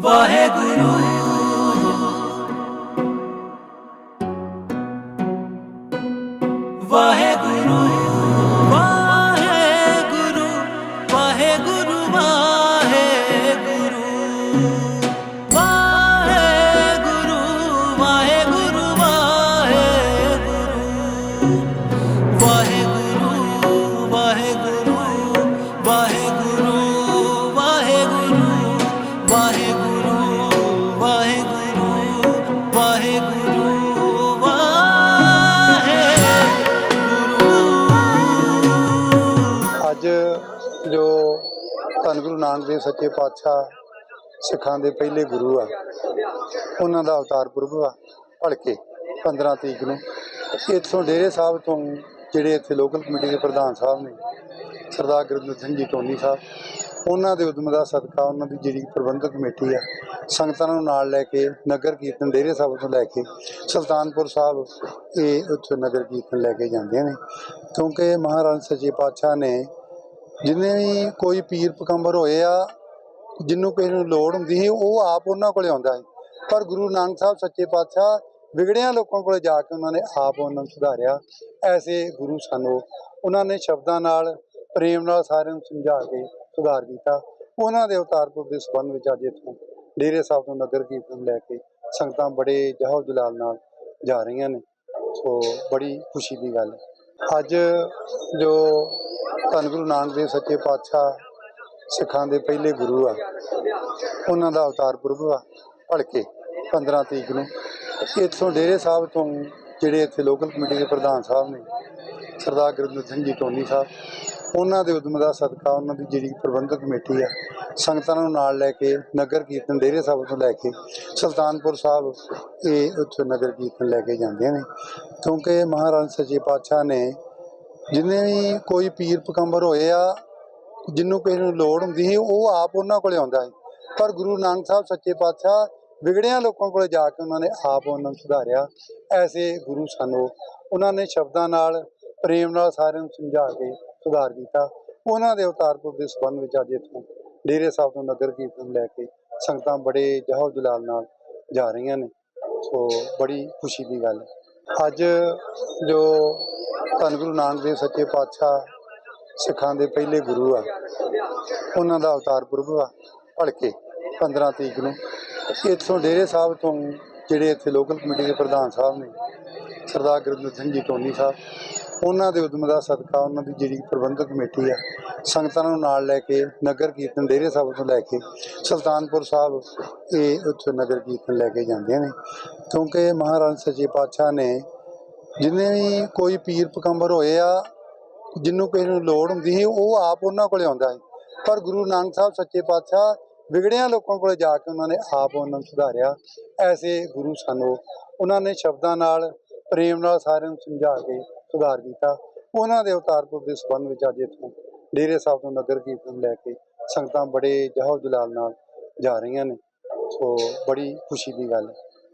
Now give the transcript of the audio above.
ਵਾਹਿਗੁਰੂ। ਧੰਨ ਗੁਰੂ ਨਾਨਕ ਦੇਵ ਸੱਚੇ ਪਾਤਸ਼ਾਹ ਸਿੱਖਾਂ ਦੇ ਪਹਿਲੇ ਗੁਰੂ ਆ। ਉਹਨਾਂ ਦਾ ਅਵਤਾਰ ਪੁਰਬ ਆ ਭਲਕੇ 15 ਤਰੀਕ ਨੂੰ। ਇੱਥੋਂ ਡੇਰੇ ਸਾਹਿਬ ਤੋਂ ਜਿਹੜੇ ਇੱਥੇ ਲੋਕਲ ਕਮੇਟੀ ਦੇ ਪ੍ਰਧਾਨ ਸਾਹਿਬ ਨੇ, ਸਰਦਾਰ ਗੁਰਦਿੱਤ ਸਿੰਘ ਜੀ ਟੋਨੀ ਸਾਹਿਬ, ਉਹਨਾਂ ਦੇ ਉਦਮ ਦਾ ਸਦਕਾ ਉਹਨਾਂ ਦੀ ਜਿਹੜੀ ਪ੍ਰਬੰਧਕ ਕਮੇਟੀ ਆ, ਸੰਗਤਾਂ ਨੂੰ ਨਾਲ ਲੈ ਕੇ ਨਗਰ ਕੀਰਤਨ ਡੇਰੇ ਸਾਹਿਬ ਤੋਂ ਲੈ ਕੇ ਸੁਲਤਾਨਪੁਰ ਸਾਹਿਬ ਇਹ ਉੱਥੇ ਨਗਰ ਕੀਰਤਨ ਲੈ ਕੇ ਜਾਂਦੇ ਨੇ। ਕਿਉਂਕਿ ਮਹਾਰਾਜ ਸੱਚੇ ਪਾਤਸ਼ਾਹ ਨੇ ਜਿੰਨੇ ਵੀ ਕੋਈ ਪੀਰ ਪਕੰਬਰ ਹੋਏ ਆ ਜਿਹਨੂੰ ਕਿਸੇ ਨੂੰ ਲੋੜ ਹੁੰਦੀ ਸੀ, ਉਹ ਆਪ ਉਹਨਾਂ ਕੋਲੇ ਆਉਂਦਾ ਸੀ। ਪਰ ਗੁਰੂ ਨਾਨਕ ਸਾਹਿਬ ਸੱਚੇ ਪਾਤਸ਼ਾਹ ਵਿਗੜਿਆਂ ਲੋਕਾਂ ਕੋਲੇ ਜਾ ਕੇ ਉਹਨਾਂ ਨੇ ਆਪ ਉਹਨਾਂ ਨੂੰ ਸੁਧਾਰਿਆ। ਐਸੇ ਗੁਰੂ ਸਾਨੂੰ ਉਹਨਾਂ ਨੇ ਸ਼ਬਦਾਂ ਨਾਲ, ਪ੍ਰੇਮ ਨਾਲ ਸਾਰਿਆਂ ਨੂੰ ਸਮਝਾ ਕੇ ਸੁਧਾਰ ਕੀਤਾ। ਉਹਨਾਂ ਦੇ ਅਵਤਾਰਪੁਰ ਦੇ ਸੰਬੰਧ ਵਿੱਚ ਅੱਜ ਇੱਥੋਂ ਡੇਰੇ ਸਾਹਿਬ ਤੋਂ ਨਗਰ ਕੀਰਤਨ ਲੈ ਕੇ ਸੰਗਤਾਂ ਬੜੇ ਜਹੋ ਜਲਾਲ ਨਾਲ ਜਾ ਰਹੀਆਂ ਨੇ। ਸੋ ਬੜੀ ਖੁਸ਼ੀ ਦੀ ਗੱਲ ਹੈ। ਅੱਜ ਜੋ ਧੰਨ ਗੁਰੂ ਨਾਨਕ ਦੇਵ ਸੱਚੇ ਪਾਤਸ਼ਾਹ ਸਿੱਖਾਂ ਦੇ ਪਹਿਲੇ ਗੁਰੂ ਆ, ਉਹਨਾਂ ਦਾ ਅਵਤਾਰ ਪੁਰਬ ਆ ਭਲਕੇ 15 ਤਰੀਕ ਨੂੰ। ਇੱਥੋਂ ਡੇਰੇ ਸਾਹਿਬ ਤੋਂ ਜਿਹੜੇ ਇੱਥੇ ਲੋਕਲ ਕਮੇਟੀ ਦੇ ਪ੍ਰਧਾਨ ਸਾਹਿਬ ਨੇ, ਸਰਦਾਰ ਗੁਰਦਿੱਤ ਸਿੰਘ ਜੀ ਟੋਨੀ ਸਾਹਿਬ, ਉਹਨਾਂ ਦੇ ਉਦਮ ਦਾ ਸਦਕਾ ਉਹਨਾਂ ਦੀ ਜਿਹੜੀ ਪ੍ਰਬੰਧਕ ਕਮੇਟੀ ਆ ਸੰਗਤਾਂ ਨੂੰ ਨਾਲ ਲੈ ਕੇ ਨਗਰ ਕੀਰਤਨ ਡੇਰੇ ਸਾਹਿਬ ਤੋਂ ਲੈ ਕੇ ਸੁਲਤਾਨਪੁਰ ਸਾਹਿਬ ਇਹ ਉੱਥੇ ਨਗਰ ਕੀਰਤਨ ਲੈ ਕੇ ਜਾਂਦੇ ਨੇ। ਕਿਉਂਕਿ ਮਹਾਰਾਜ ਸੱਚੇ ਪਾਤਸ਼ਾਹ ਨੇ ਜਿੰਨੇ ਵੀ ਕੋਈ ਪੀਰ ਪਕੰਬਰ ਹੋਏ ਆ ਜਿਹਨੂੰ ਕਿਸੇ ਨੂੰ ਲੋੜ ਹੁੰਦੀ ਸੀ, ਉਹ ਆਪ ਉਹਨਾਂ ਕੋਲੇ ਆਉਂਦਾ ਸੀ। ਪਰ ਗੁਰੂ ਨਾਨਕ ਸਾਹਿਬ ਸੱਚੇ ਪਾਤਸ਼ਾਹ ਵਿਗੜਿਆਂ ਲੋਕਾਂ ਕੋਲੇ ਜਾ ਕੇ ਉਹਨਾਂ ਨੇ ਆਪ ਉਹਨਾਂ ਨੂੰ ਸੁਧਾਰਿਆ। ਐਸੇ ਗੁਰੂ ਸਾਨੂੰ ਉਹਨਾਂ ਨੇ ਸ਼ਬਦਾਂ ਨਾਲ, ਪ੍ਰੇਮ ਨਾਲ ਸਾਰਿਆਂ ਨੂੰ ਸਮਝਾ ਕੇ ਸੁਧਾਰ ਕੀਤਾ। ਉਹਨਾਂ ਦੇ ਅਵਤਾਰਪੁਰ ਦੇ ਸੰਬੰਧ ਵਿੱਚ ਅੱਜ ਇੱਥੋਂ ਡੇਰੇ ਸਾਹਿਬ ਤੋਂ ਨਗਰ ਕੀਰਤਨ ਲੈ ਕੇ ਸੰਗਤਾਂ ਬੜੇ ਜਹੋ ਜਲਾਲ ਨਾਲ ਜਾ ਰਹੀਆਂ ਨੇ। ਸੋ ਬੜੀ ਖੁਸ਼ੀ ਦੀ ਗੱਲ ਅੱਜ ਜੋ ਧੰਨ ਗੁਰੂ ਨਾਨਕ ਦੇਵ ਸੱਚੇ ਪਾਤਸ਼ਾਹ ਸਿੱਖਾਂ ਦੇ ਪਹਿਲੇ ਗੁਰੂ ਆ, ਉਹਨਾਂ ਦਾ ਅਵਤਾਰ ਪੁਰਬ ਆ ਭਲਕੇ 15 ਤਰੀਕ ਨੂੰ। ਇੱਥੋਂ ਡੇਰੇ ਸਾਹਿਬ ਤੋਂ ਜਿਹੜੇ ਇੱਥੇ ਲੋਕਲ ਕਮੇਟੀ ਦੇ ਪ੍ਰਧਾਨ ਸਾਹਿਬ ਨੇ, ਸਰਦਾਰ ਗੁਰਦਿੱਤ ਸਿੰਘ ਜੀ, ਟੋਨੀ ਸਾਹਿਬ ਉਹਨਾਂ ਦੇ ਉਦਮ ਦਾ ਸਦਕਾ ਉਹਨਾਂ ਦੀ ਜਿਹੜੀ ਪ੍ਰਬੰਧਕ ਕਮੇਟੀ ਆ, ਸੰਗਤਾਂ ਨੂੰ ਨਾਲ ਲੈ ਕੇ ਨਗਰ ਕੀਰਤਨ ਡੇਰੇ ਸਾਹਿਬ ਤੋਂ ਲੈ ਕੇ ਸੁਲਤਾਨਪੁਰ ਸਾਹਿਬ ਇਹ ਉੱਥੇ ਨਗਰ ਕੀਰਤਨ ਲੈ ਕੇ ਜਾਂਦੇ ਨੇ। ਕਿਉਂਕਿ ਮਹਾਰਾਜ ਸੱਚੇ ਪਾਤਸ਼ਾਹ ਨੇ ਜਿੰਨੇ ਵੀ ਕੋਈ ਪੀਰ ਪਕੰਬਰ ਹੋਏ ਆ ਜਿਹਨੂੰ ਕਿਸੇ ਨੂੰ ਲੋੜ ਹੁੰਦੀ ਸੀ, ਉਹ ਆਪ ਉਹਨਾਂ ਕੋਲੇ ਆਉਂਦਾ ਸੀ। ਪਰ ਗੁਰੂ ਨਾਨਕ ਸਾਹਿਬ ਸੱਚੇ ਪਾਤਸ਼ਾਹ ਵਿਗੜਿਆਂ ਲੋਕਾਂ ਕੋਲੇ ਜਾ ਕੇ ਉਹਨਾਂ ਨੇ ਆਪ ਉਹਨਾਂ ਨੂੰ ਸੁਧਾਰਿਆ। ਐਸੇ ਗੁਰੂ ਸਾਨੂੰ ਉਹਨਾਂ ਨੇ ਸ਼ਬਦਾਂ ਨਾਲ, ਪ੍ਰੇਮ ਨਾਲ ਸਾਰਿਆਂ ਨੂੰ ਸਮਝਾ ਕੇ ਸੁਧਾਰ ਕੀਤਾ। ਉਹਨਾਂ ਦੇ ਅਵਤਾਰਪੁਰ ਦੇ ਸੰਬੰਧ ਵਿੱਚ ਅੱਜ ਇੱਥੋਂ ਡੇਰੇ ਸਾਹਿਬ ਤੋਂ ਨਗਰ ਕੀਰਤਨ ਲੈ ਕੇ ਸੰਗਤਾਂ ਬੜੇ ਜਹੋ ਜਲਾਲ ਨਾਲ ਜਾ ਰਹੀਆਂ ਨੇ। ਸੋ ਬੜੀ ਖੁਸ਼ੀ ਦੀ ਗੱਲ ਹੈ।